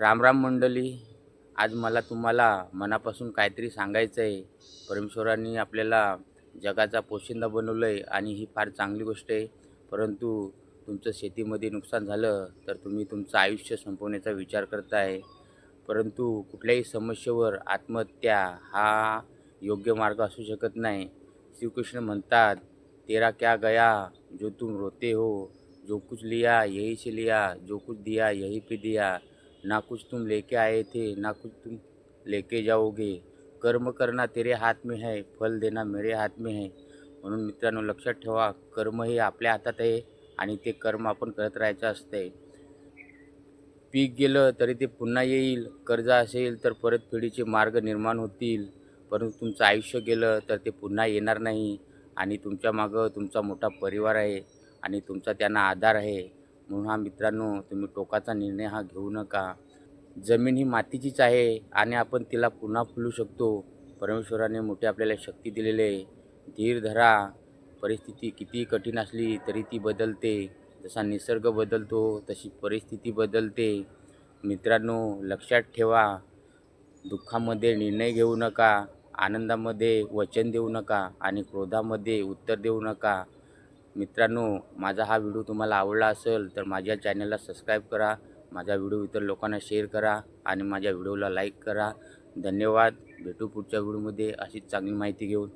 रामराम मंडली मंडळी आज मला तुम्हाला मनापासून काहीतरी सांगायचं आहे परमेश्वरांनी आपल्याला जगाचा पोशिंदा बनवलं आहे आणि ही फार चांगली गोष्ट आहे. परंतु तुमचं शेतीमध्ये नुकसान झालं तर तुम्ही तुमचं आयुष्य संपवण्याचा विचार करताय. परंतु कुठल्याही समस्येवर आत्महत्या हा योग्य मार्ग असू शकत नाही. श्रीकृष्ण म्हणतात तेरा क्या गया जो तुम रोते हो जो कुछ लिया यही से लिया जो कुछ दिया यही पे दिया. ना कुछ तुम लेके आए थे ना कुछ तुम लेके जाओगे। कर्म करना तेरे हात में है फल देना मेरे हात में है। म्हणून मित्रांनो लक्षात ठेवा कर्म हे आपल्या हातात आहे आणि ते कर्म आपण करत राहायचं असतंय. पीक गेलं तरी ते पुन्हा येईल कर्ज असेल तर परतफेडीचे मार्ग निर्माण होतील. परंतु तुमचं आयुष्य गेलं तर ते पुन्हा येणार नाही आणि तुमच्या मागं तुमचा मोठा परिवार आहे आणि तुमचा त्यांना आधार आहे. म्हणून हा मित्रांनो तुम्ही टोकाचा निर्णय हा घेऊ नका. जमीन ही मातीचीच आहे आणि आपण तिला पुन्हा फुलू शकतो. परमेश्वराने मोठी आपल्याला शक्ती दिलेली आहे. धीर धरा. परिस्थिती किती कठीण असली तरी ती बदलते. जसा निसर्ग बदलतो तशी परिस्थिती बदलते. मित्रांनो लक्षात ठेवा. दुःखामध्ये निर्णय घेऊ नका. आनंदामध्ये वचन देऊ नका आणि क्रोधामध्ये उत्तर देऊ नका. मित्रांनो माझा हा व्हिडिओ तुम्हाला आवडला असेल तर माझ्या चॅनलला सबस्क्राईब करा माझा व्हिडिओ इतर लोकांना शेअर करा आणि माझ्या व्हिडिओला लाईक करा. धन्यवाद. भेटू पुढच्या व्हिडिओमध्ये अशीच चांगली माहिती घेऊन.